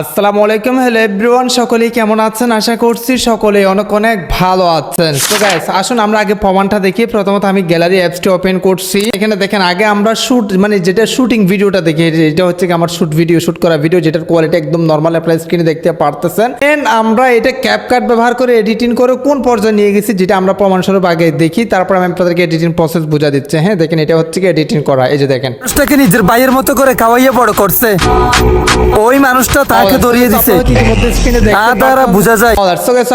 আসসালামু আলাইকুম। Hello everyone সকলেই কেমন আছেন? আশা করছি সকলেই অনেক অনেক ভালো আছেন। তো গাইস আসুন আমরা আগে প্রমাণটা দেখি। প্রথমত আমি গ্যালারি অ্যাপসটি ওপেন করছি। এখানে দেখেন, আগে আমরা শুট মানে যেটা শুটিং ভিডিওটা দেখি, এটা হচ্ছে কি আমার শুট ভিডিও শুট করা ভিডিও যেটার কোয়ালিটি একদম নর্মাল আপনার স্ক্রিনে দেখতে পারতেছেন। এন্ড আমরা এটা ক্যাপকাট ব্যবহার করে এডিটিং করে কোন পর্যায়ে নিয়ে গেছি, যেটা আমরা প্রমাণস্বরূপ আগে দেখি। তারপর আমি আপনাদেরকে এডিটিং প্রসেস বুঝা দিচ্ছি। হ্যাঁ দেখেন, এটা হচ্ছে কি এডিটিং করা। এই যে দেখেন। মানুষটাকে নিজের ভাইয়ের মতো করে খাওয়াইয়ে বড় করছে। ওই মানুষটা তাকে ধরিয়ে দিছে। তা দ্বারা বোঝা যায়।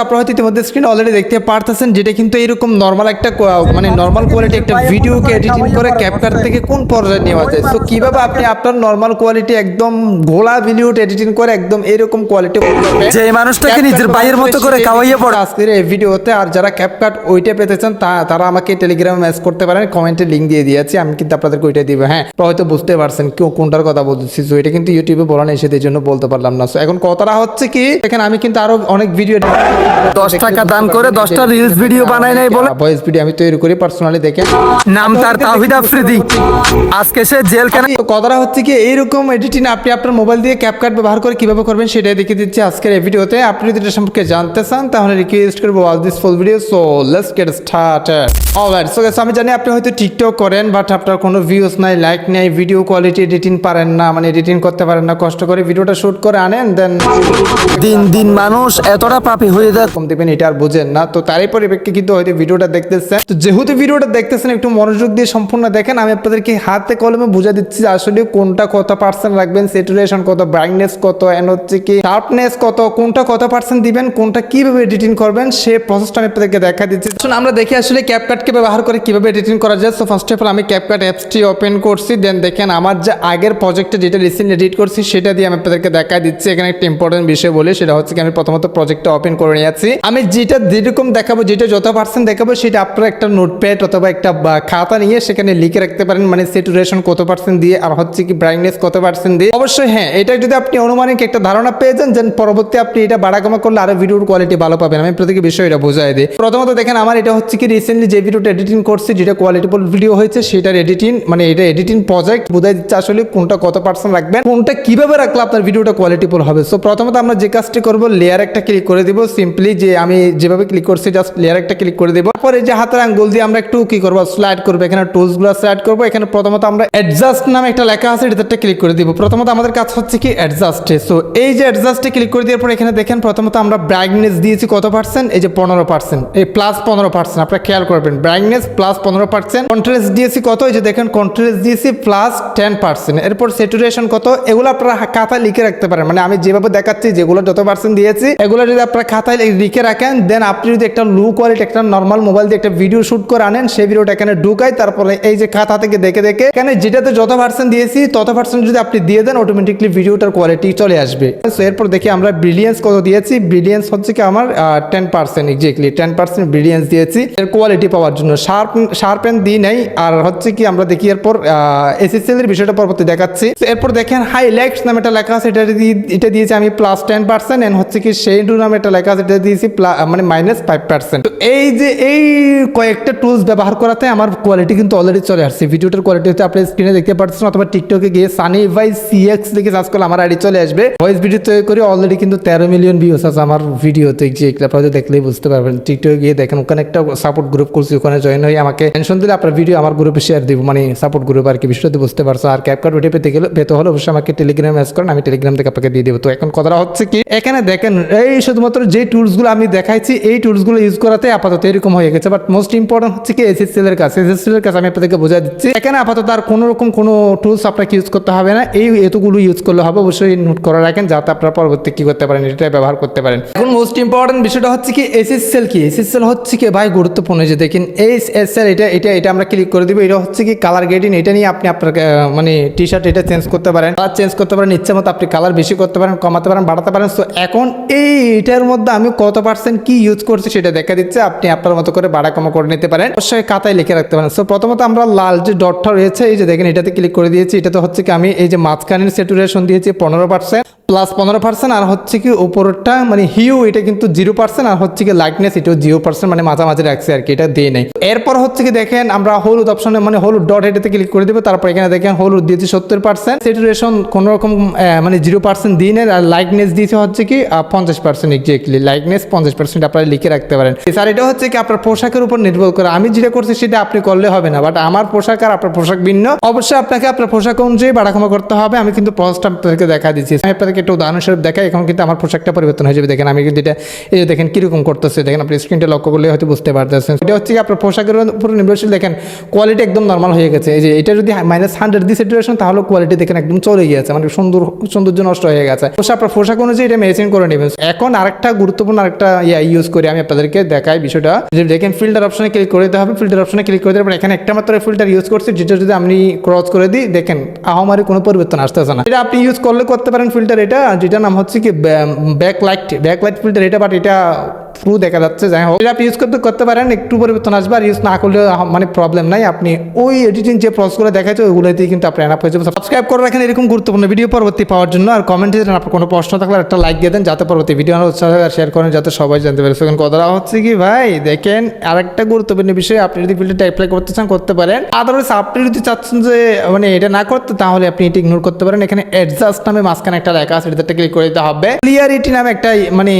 আপনারা হয়তো ইতিমধ্যে স্ক্রিনে অলরেডি দেখতে পারতেছেন যেটা কিন্তু এরকম নর্মাল একটা মানে নর্মাল কোয়ালিটি একটা ভিডিওকে এডিটিং করে ক্যাপকাট থেকে কোন পর্যায়ে নেওয়া যায়? সো কীভাবে আপনি আপনার নর্মাল কোয়ালিটি একদম ঘোলা ভিডিও এডিটিং করে একদম এরকম কোয়ালিটি যে মানুষটাকে নিজের ভাইয়ের মতো করে খাওয়াইয়ে বড় আজকের এই ভিডিওতে আর যারা ক্যাপকাট ওইটা পেতে চান তারা আমাকে টেলিগ্রামে মেসেজ করতে পারেন কমেন্টে লিঙ্ক দিয়ে দিয়েছি আমি কিন্তু আপনাদেরকে ওইটা দিব। হ্যাঁ হয়তো বুঝতে পারছেন কেউ কোনটার কথা বলতেছি সো এটা কিন্তু ইউটিউবে বলা নেই সেদের জন্য বলতে পারলাম না। সো এখন কথাটা হচ্ছে কি এখানে আমি কিন্তু আরও অনেক ভিডিও দশ টাকা দান করে দশটা রিলস ভিডিও বানায় নাই বলে ভয়েস ভিডিও আমি তৈরি করি পার্সোনালি দেখে নাম তার তাহিদ আফ্রিদি। আজকে সে তো কথাটা হচ্ছে কি এইরকম এডিটিং আপনি আপনার মোবাইল দিয়ে ক্যাপকাট ব্যবহার করে কীভাবে করবেন সেটাই দেখিয়ে দিচ্ছি আজকের এই ভিডিওতে আপনি যদি এটা সম্পর্কে জানতে চান তাহলে রিকোয়েস্ট করব watch this full video so let's get started alright so আমি জানি আপনি হয়তো টিকটক করেন বাট আপনার কোনো ভিউজ নাই লাইক নাই ভিডিও কোয়ালিটি এডিটিং পারেন না মানে এডিটিং করতে পারেন না কষ্ট করে ভিডিওটা শুট করে আনেন দেন দিন দিন মানুষ এতটা পাপি হয়ে যায়। কম দেবেন এটা আর বুঝেন না। তো তারই পরিপ্রেক্ষিতে কিন্তু হয়তো ভিডিওটা দেখতেছেন। তো যেহেতু ভিডিওটা দেখতেছেন একটু মনোযোগ দিয়ে সম্পূর্ণ দেখেন আমি আপনাদেরকে হাতে কলমে বুঝা দিচ্ছি যে আসলে কোনটা কত পার্সেন্ট রাখবেন স্যাচুরেশন কত ব্রাইটনেস কত এন্ড হচ্ছে কি শার্পনেস কত কোনটা কত পার্সেন্ট দিবেন কোনটা কীভাবে এডিটিং করবেন সে প্রসেসটা আমি আপনাদেরকে দেখা দিচ্ছি। শুনুন আমরা দেখি আসলে ক্যাপকাটকে ব্যবহার করে কীভাবে এডিটিং করা যায়। সো ফার্স্ট অফ অল আমি ক্যাপকাট অ্যাপসটি ওপেন করছি দেন দেখেন আমার যে আগের প্রজেক্টে যেটা রিসেন্ট এডিট করছি সেটা দিয়ে আমি আপনাদেরকে দেখা দিচ্ছি। এখানে একটা ইম্পর্টেন্ট বিষয় বলে, সেটা হচ্ছে কি আমি প্রথমত প্রজেক্টটা ওপেন করে নিয়েছি। আমি যেটা যেরকম দেখাবো, যেটা যত পার্সেন্ট দেখাবো, সেটা আপনারা একটা নোটপ্যাড অথবা একটা খাতা নিয়ে সেখানে লিখে রাখতে পারেন মানে স্যাচুরেশন কত পার্সেন্ট দিয়ে, আর হচ্ছে কি ব্রাইটনেস কত পার্সেন্ট দিয়ে। অবশ্যই হ্যাঁ এটা যদি আপনি অনুমানিক একটা ধারণা পেয়ে যান যেন পরবর্তী আপনি এটা বাড়াকমা করলে আরও ভিডিওর কোয়ালিটি ভালো পাবেন। আমি প্রত্যেক বিষয় এটা বোঝাই দিই। প্রথমত দেখেন, আমার এটা হচ্ছে কি রিসেন্টলি যে ভিডিওটা এডিটিং করছি, যেটা কোয়ালিটিফুল ভিডিও হয়েছে, সেটার এডিটিং মানে এটা এডিটিং প্রজেক্ট বোঝাই দিচ্ছে আসলে কোনটা কত পার্সেন্ট রাখবেন কোনটা কীভাবে রাখলে আপনার ভিডিওটা কোয়ালিটিফুল হবে। সো প্রথমত আমরা যে কাজটি করব লেয়ার একটা ক্লিক করে দিব। সিম্পলি যে আমি যেভাবে ক্লিক করছি জাস্ট লেয়ার একটা ক্লিক করে দেবো। পরে যে হাতের আঙ্গুল দিয়ে আমরা একটু কি করব স্লাইড করব। এখানে টুলসগুলো স্লাইড করব। এখানে প্রথমত আমরা অ্যাডজাস্ট নামে একটা লেখা আছে, এটাতে ক্লিক করে দিব। প্রথমত আমাদের কাজ হচ্ছে কি অ্যাডজাস্টে সো এই যে অ্যাডজাস্টে ক্লিক করে দেওয়ার পর এখানে দেখেন, প্রথমত আমরা ব্রাইটনেস দিয়েছি কত পার্সেন্ট এই যে পনেরো পার্সেন্ট এই প্লাস পনেরো পার্সেন্ট আপনারা খেয়াল করবেন ব্রাইটনেস প্লাস পনেরো পার্সেন্ট কন্ট্রাস্ট দিয়েছি কত? এই যে দেখেন কন্ট্রাস্ট দিয়েছি প্লাস টেন পার্সেন্ট এরপর স্যাচুরেশন কত? এগুলো আপনারা খাতায় লিখে রাখতে পারেন। মানে আমি যেভাবে দেখাচ্ছি যেগুলো যত পার্সেন্ট দিয়েছি এগুলো যদি আপনারা খাতায় লিখে রাখেন দেন আপনি যদি একটা লো কোয়ালিটি একটা নর্মাল মোবাইল দিয়ে একটা ভিডিও শুট করে আনেন সেই ভিডিওটা এখানে ঢুকাই তারপরে এই যে খাতা থেকে দেখে দেখে এখানে যেটাতে যত পার্সেন্ট দিয়েছি তত পার্সেন্ট যদি আপনি দিয়ে দেন অটোমেটিকলি ভিডিওটার কোয়ালিটি চলে আসবে। So, এরপর দেখি আমরা ব্রিলিয়েন্স কত দিয়েছি। ব্রিলিয়েন্স হচ্ছে কি আমার ten percent exactly ten percent brilliance দিয়েছি। এর কোয়ালিটি পাওয়ার জন্য। শার্প শার্পেন দিই নাই। আর হচ্ছে কি আমরা দেখি এরপর এসএসএল এর বিষয়টা পরবর্তী দেখাচ্ছি। এরপর দেখেন হাইলাইটস নামে একটা লেখা আছে এটা দিয়ে এটা দিয়েছি আমি প্লাস টেন পার্সেন্ট এন্ড হচ্ছে কি সেইডু নামে একটা লেখা আছে, এটা দিয়েছি মানে মাইনাস ফাইভ পার্সেন্ট এই যে এই কয়েকটা টুলস ব্যবহার করাতে আমার কোয়ালিটি কিন্তু অলরেডি চলে আসছে। ভিডিওটার কোয়ালিটি হচ্ছে আপনি স্ক্রিনে দেখতে পাচ্ছেন অথবা টিকটকে গিয়ে সানি ভাই সিএক্স লিখে সার্চ করলে আমার আইডি চলে আসবে। ভয়েস ভিডিও তৈরি করে অলরেডি কিন্তু তেরো মিলিয়ন ভিউস আছে আমার ভিডিওতে যে আপনারা দেখলেই বুঝতে পারবেন। টিকটকে গিয়ে দেখেন, ওখানে একটা সাপোর্ট গ্রুপ করছি ওখানে জয়েন হয়ে আমাকে টেনশন দিলে আপনার ভিডিও আমার গ্রুপে শেয়ার দিব। মানে সাপোর্ট গ্রুপ আর কি, বিষয়টা বুঝতে পারছ। আর ক্যাপকাট ভিডিও পেতে গেলে পেতে হলে অবশ্যই আমাকে টেলিগ্রাম মেসেজ করেন। আমি টেলিগ্রাম থেকে আপনাকে দিয়ে দেবো। তো এখন কথাটা হচ্ছে কি, এখানে দেখেন, এই শুধুমাত্র যে টুলসগুলো আমি দেখাইছি, এই টুলসগুলো ইউজ করাতে আপাতত এরকম হয়ে গেছে। বাট মোস্ট ইম্পর্টেন্ট হচ্ছে কি এসএসএল এর কাছে এসএসএল এর কাছে আমি আপনাদেরকে বোঝা দিচ্ছি। এখানে আপাতত আর কোনো রকম কোনো টুলস আপনাকে ইউজ করতে হবে না। এই এতগুলো ইউজ করলে হবে, অবশ্যই নোট করে রাখেন, যাতে আপনারা পরবর্তী কি করতে পারেন, এটা ব্যবহার করতে পারেন। এখন মোস্ট ইম্পর্টেন্ট বিষয়টা হচ্ছে কি এসএসএল কি? এসএসএল হচ্ছে কি, ভাই, গুরুত্বপূর্ণ যে দেখেন, এই এসএল এটা এটা এটা আমরা ক্লিক করে দিব। এটা হচ্ছে কি কালার গ্রেডিং এটা নিয়ে আপনি আপনার মানে টি শার্ট এটা চেঞ্জ করতে পারেন। কালার চেঞ্জ করতে পারেন, ইচ্ছা মতো আপনি কালার বেশি করতে পারেন, কমাতে পারেন, বাড়াতে পারেন। সো এখন এইটার মধ্যে আমি কত পার্সেন্ট কি ইউজ করছি সেটা দেখা দিচ্ছে। আপনি আপনার মতো করে বাড়া কমা করে নিতে পারেন। অবশ্যই কাতায় লিখে রাখতে পারেন। সো প্রথমত আমরা লাল যে ডটটা রয়েছে, এই যে দেখেন এটাতে ক্লিক করে দিয়েছি। এটা তো হচ্ছে কি আমি এই যে মাঝখানের স্যাচুরেশন দিয়েছি, পনেরো পার্সেন্ট প্লাস পনেরো পার্সেন্ট আর হচ্ছে কি উপরটা মানে হিউ এটা কিন্তু জিরো পার্সেন্ট আর হচ্ছে কি লাইটনেস এটাও জিরো পার্সেন্ট মানে মাঝামাঝি রাখছে আর কি, এটা দিয়ে নেই। এরপর হচ্ছে কি দেখেন, আমরা হলুদ অপশনে মানে হলুদ ডট এটাতে ক্লিক করে দেবো, তারপর এখানে দেখেন হলুদ দিয়েছি সত্তর পার্সেন্ট সেচুরেশন কোনো রকম মানে জিরো পার্সেন্ট দিয়ে নেই, আর লাইটনেস দিয়েছে হচ্ছে কি পঞ্চাশ পার্সেন্ট এক্সাক্টলি লাইটনেস পঞ্চাশ পার্সেন্ট আপনারা লিখে রাখতে পারেন। স্যার, এটা হচ্ছে কি আপনার পোশাকের উপর নির্ভর করে, আমি যেটা করছি সেটা আপনি করলে হবে না বাট আমার পোশাক আর আপনার পোশাক ভিন্ন। অবশ্যই আপনাকে আপনার পোশাক অনুযায়ী বাড়াখামা করতে হবে, আমি কিন্তু প্রসেসটা আপনাদেরকে দেখা দিচ্ছি। আমি আপনাদেরকে একটা উদাহরণস্বরূপ দেখাই এখন কিন্তু আমার পোশাকটা পরিবর্তন হয়ে যাবে। দেখেন, আমি কিন্তু এটা, এই যে দেখেন কীরকম করতেছে। দেখেন, আপনি স্ক্রিনটা লক্ষ্য করলে হয়তো বুঝতে পারতেছেন। এটা হচ্ছে কি, আপনার পোশাকের উপর নির্ভরশীল। দেখেন কোয়ালিটি একদম নর্মাল হয়ে গেছে। এই যে, এটা যদি মাইনাস হান্ড্রেড দিয়ে সিচুয়েশন তাহলে কোয়ালিটি দেখেন একদম চলে গিয়েছে। মানে সুন্দর, সৌন্দর্য নষ্ট হয়ে গেছে। অবশ্যই আপনার পোশাক অনুযায়ী এটা মেশিন করে নেবেন। এখন আরেকটা গুরুত্বপূর্ণ আরেকটা ইয়া ইউজ করি আমি আপনাদেরকে দেখাই বিষয়টা। যে দেখেন ফিল্টার অপশনে ক্লিক করে দিতে হবে। ফিল্টার অপশনে ক্লিক করে পর এখানে একটা মাত্র ফিল্টার ইউজ করছি। যেটা যদি আমি ক্রস করে দিই, দেখেন, আহমারি কোনো পরিবর্তন আসতেছে না। এটা আপনি ইউজ করলে করতে পারেন ফিল্টার এটা যেটা নাম হচ্ছে কি backlight backlight back light filter এটা বাট এটা পুরো দেখা যাচ্ছে, যাই হোক। এটা আপনি ইউজ করতে করতে পারেন, একটু পরিবর্তন আসবে, আর ইউজ না করলে মানে প্রবলেম নাই। আপনি ওই এডিটিং যে প্রসেসগুলো দেখাচ্ছে ওইগুলোতেই কিন্তু আপনি এনাপ হয়ে যাবে সাবস্ক্রাইব করে রাখেন এরকম গুরুত্বপূর্ণ ভিডিও পরবর্তী পাওয়ার জন্য। আর কমেন্টে যেন আপনার কোনো প্রশ্ন থাকলে একটা লাইক দিয়ে দেন, যাতে পরবর্তী ভিডিও উৎসাহ আর শেয়ার করেন, যাতে সবাই জানতে পারে। সেখানে কথাটা হচ্ছে কি ভাই, দেখেন, আরেকটা গুরুত্বপূর্ণ বিষয়, আপনি যদি ফিল্ডটা অ্যাপ্লাই করতে চান, করতে পারেন। আদারওয়াইজ আপনি যদি চাচ্ছেন যে মানে এটা না করতে, তাহলে আপনি এটা ইগনোর করতে পারেন। এখানে অ্যাডজাস্ট নামে মাঝখানে একটা লেখা আছে, এটাতে ক্লিক করে দিতে হবে। ক্লিয়ারিটি নামে একটা মানে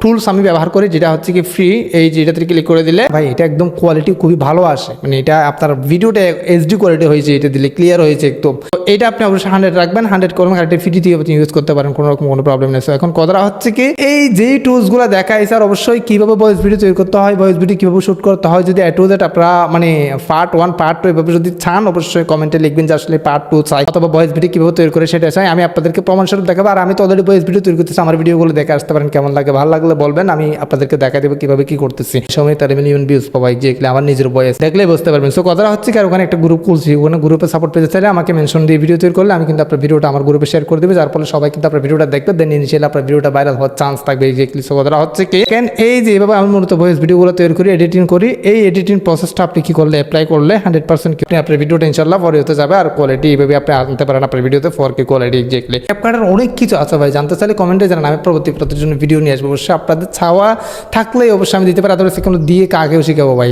টুলস আমি ব্যবহার করি যেটা হচ্ছে কি ফ্রি এই যে এটাতে ক্লিক করে দিলে ভাই এটা একদম কোয়ালিটি খুবই ভালো আসে। মানে এটা আপনার ভিডিওটা এইচডি কোয়ালিটি হয়েছে, এটা দিলে ক্লিয়ার হয়েছে একদম। তো এটা আপনি অবশ্যই হান্ড্রেড রাখবেন হান্ড্রেড করবেন, আর এটা ফ্রি দিয়ে আপনি ইউজ করতে পারেন, কোনো রকম কোনো প্রবলেম নেই। এখন কথাটা হচ্ছে কি, এই যেই টুলসগুলো দেখায় স্যার অবশ্যই কীভাবে ভয়েস ভিডিও তৈরি করতে হয় ভয়েস ভিডিও কীভাবে শ্যুট করতে হয়, যদি টু দ্যাট আপনারা মানে পার্ট ওয়ান পার্ট টু এভাবে যদি চান, অবশ্যই কমেন্টে লিখবেন যে আসলে পার্ট টু চাই, অথবা ভয়েস ভিডিও কীভাবে তৈরি করে সেটা চাই। আমি আপনাদেরকে প্রমাণ প্রমাণস্বরূপ দেখাবো, আর আমি তো অলরেডি ভয়েস ভিডিও তৈরি করতেছি, আমার ভিডিওগুলো দেখে আসতে পারেন, কেমন লাগে, ভালো লাগলে বলবেন, আমি আপনাদেরকে দেখা দেবে কীভাবে কী করতেছি। সময় তার মিলিয়ন ভিউজ পাবাই যেগুলো আমার নিজের বয়স। দেখলেই বুঝতে পারবেন। সো কথাটা হচ্ছে কি, আর ওখানে একটা গ্রুপ খুলছি। ওখানে গ্রুপে সাপোর্ট পেতে চাইলে আমাকে মেনশন দিয়ে ভিডিও তৈরি করলে আমি কিন্তু আপনার ভিডিওটা আমার গ্রুপে শেয়ার করে দেবে। যার ফলে সবাই কিন্তু আপনার ভিডিওটা দেখবে। দেন ইনিশিয়ালি আপনার ভিডিওটা ভাইরাল হওয়ার চান্স থাকবে। এক্স্যাক্টলি সো কথাটা হচ্ছে কি কেন এই যে এভাবে আমি মূলত ভয়েস ভিডিওগুলো তৈরি করি এডিটিং করি, এই এডিটিং প্রসেসটা আপনি কি করলে অ্যাপ্লাই করলে হান্ড্রেড পার্সেন্ট আপনার ভিডিওটা ইনশাল্লাহ পরে হতে যাবে। আর কোয়ালিটি এইভাবে আপনি আনতে পারেন আপনার ভিডিওতে ফোর কে কোয়ালিটি অ্যাপকার্টের অনেক কিছু আছে ভাই। জানতে চাইলে কমেন্টে জানান। আমি পরবর্তী প্রতির জন্য ভিডিও নিয়ে আসব। অবশ্যই আপনাদের ছাওয়া থাকলেই অবশ্যই আমি দিতে পারি আদারস কোনো দিয়ে কাকেও শিখাবো ভাই।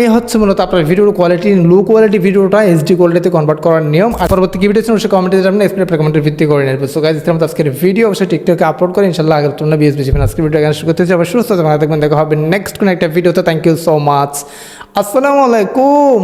এই হচ্ছে মূলত আপনার ভিডিওর কোয়ালিটি লো কোয়ালিটি ভিডিওটা এইচডি কোয়ালিটিতে কনভার্ট করার নিয়ম। আর পরবর্তী কি ভিডিও অবশ্যই কমেন্টে জানাবেন এক্সপ্লেন আপনার কমেন্টের ভিত্তি করে নেবেন। সো গাইজ ইসলাম আজকের ভিডিও অবশ্যই টিকটকে আপলোড করে ইনশাল্লাহ আগের তোমরা বিএস বিজেপি আজকের ভিডিও এখানে শুরু করতে আবার সুস্থ থাকবেন দেখা হবে নেক্সট কোনো একটা ভিডিওতে থ্যাংক ইউ সো মাচ আসসালামু আলাইকুম।